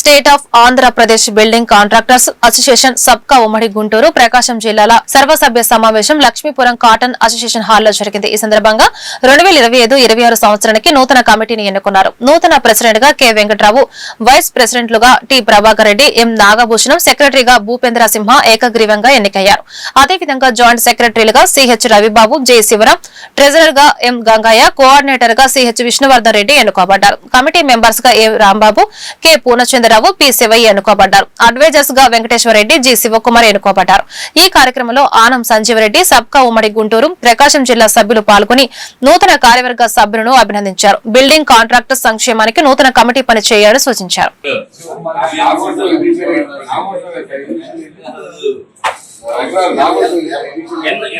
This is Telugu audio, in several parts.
State of Andhra Pradesh building contractors association సబ్కా ఉమ్మడి గుంటూరు ప్రకాశం జిల్లాల సర్వసభ్య సమావేశం లక్ష్మీపురం కాటన్ అసోసియేషన్ హాల్లో జరిగింది. ఈ సందర్భంగా రెండు వేల ఇరవై ఐదు ఇరవై ఆరు సంవత్సరానికి నూతన కమిటీని ఎన్నుకున్నారు. నూతన ప్రెసిడెంట్గా కె వెంకట్రావు వైస్ ప్రెసిడెంట్లుగా టి ప్రభాకర్ రెడ్డి ఎం నాగభూషణం సెక్రటరీగా భూపేంద్ర సింహ ఏకగ్రీవంగా ఎన్నికయ్యారు. అదేవిధంగా జాయింట్ సెక్రటరీలుగా సిహెచ్ రవిబాబు జె శివరాం ట్రెజరర్గా ఎం గంగయ్య కోఆర్డినేటర్గా సిహెచ్ విష్ణువర్ధన్ రెడ్డి ఎన్నుకోబడ్డారు. Committee మెంబర్స్గా A Rambabu K Purnachandrarao P. Sivaiah ఎన్నుకోబడ్డారు. అడ్వైజర్స్గా వెంకటేశ్వర రెడ్డి జి. శివకుమార్ ఎన్నుకోబడ్డారు. ఈ కార్యక్రమంలో ఆనం సంజీవరెడ్డి సబ్కా ఉమ్మడి గుంటూరు ప్రకాశం జిల్లా సభ్యులు పాల్గొని నూతన కార్యవర్గ సభ్యులను అభినందించారు. బిల్డింగ్ కాంట్రాక్టర్ సంక్షేమానికి నూతన కమిటీ పని చేయాలని సూచించారు.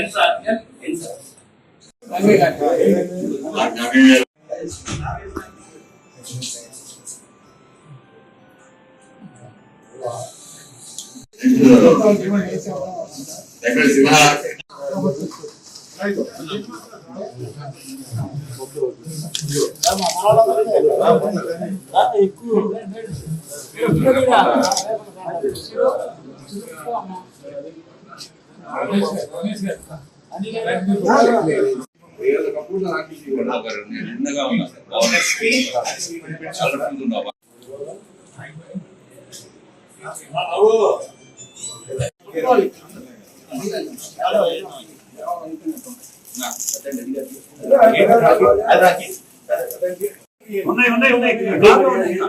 ఎంత ఎంత ఎంత ఎక్కడ శివ నిన్నగా ఉన్నా చదువుకుంటున్నావా ఉన్నాయి ఉన్నాయి ఉన్నాయి సార్ అదేమో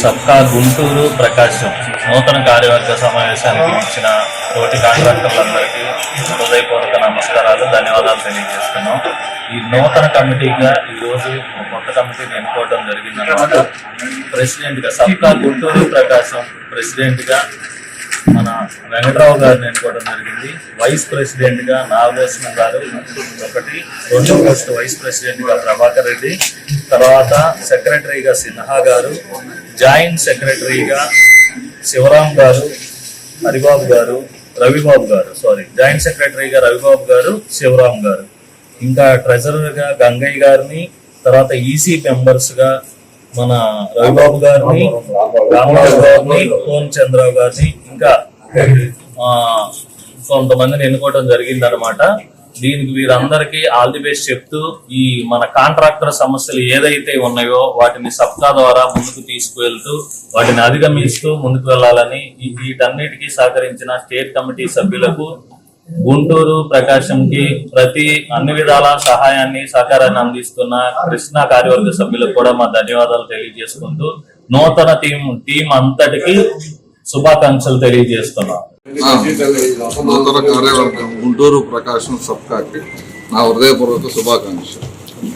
సబ్కా గుంటూరు ప్రకాశం నూతన కార్యవర్గ సమావేశానికి ఇచ్చిన తోటి కాంట్రాక్టర్లందరికీ హృదయపూర్వక నమస్కారాలు ధన్యవాదాలు తెలియజేస్తున్నాం. ఈ నూతన కమిటీగా ఈ రోజు కొత్త కమిటీని ఎన్నుకోవడం జరిగిందన్నమాట. ప్రెసిడెంట్గా సబ్కా గుంటూరు ప్రకాశం ప్రెసిడెంట్గా మన వెంకట్రావు గారిని ఎన్నుకోవడం జరిగింది. వైస్ ప్రెసిడెంట్గా నాగభూషణం గారు ఒకటి రెండో పోస్ట్ వైస్ ప్రెసిడెంట్గా ప్రభాకర్ రెడ్డి తర్వాత సెక్రటరీగా సిన్హా గారు జాయింట్ సెక్రటరీగా శివరాం గారు హరిబాబు గారు రవిబాబు గారు సారీ జాయింట్ సెక్రటరీగా రవిబాబు గారు శివరాం గారు. ఇంకా ట్రెజరర్గా గంగయ్య గారిని తర్వాత ఈసీ మెంబర్స్గా మన రవిబాబు గారిని రామరాజు గారిని కోన్ చంద్రరావు గారిని ఇంకా కొంతమందిని ఎన్నుకోవడం జరిగిందనమాట దీనికి వీరందరికీ ఆల్ ది బెస్ట్ చెప్తూ ఈ మన కాంట్రాక్టర్ సమస్యలు ఏదైతే ఉన్నాయో వాటిని సబ్కా ద్వారా ముందుకు తీసుకువెళ్తూ వాటిని అధిగమిస్తూ ముందుకు వెళ్ళాలని వీటన్నిటికీ సహకరించిన స్టేట్ కమిటీ సభ్యులకు గుంటూరు ప్రకాశంకి ప్రతి అన్ని విధాల సహాయాన్ని సహకారాన్ని అందిస్తున్న కృష్ణా కార్యవర్గ సభ్యులకు కూడా మా ధన్యవాదాలు తెలియజేసుకుంటూ నూతన టీం టీం అంతటికి శుభాకాంక్షలు తెలియజేస్తున్నాం. నూతన కార్యవర్గం గుంటూరు ప్రకాశం సబ్కాకి నా హృదయపూర్వక శుభాకాంక్షలు.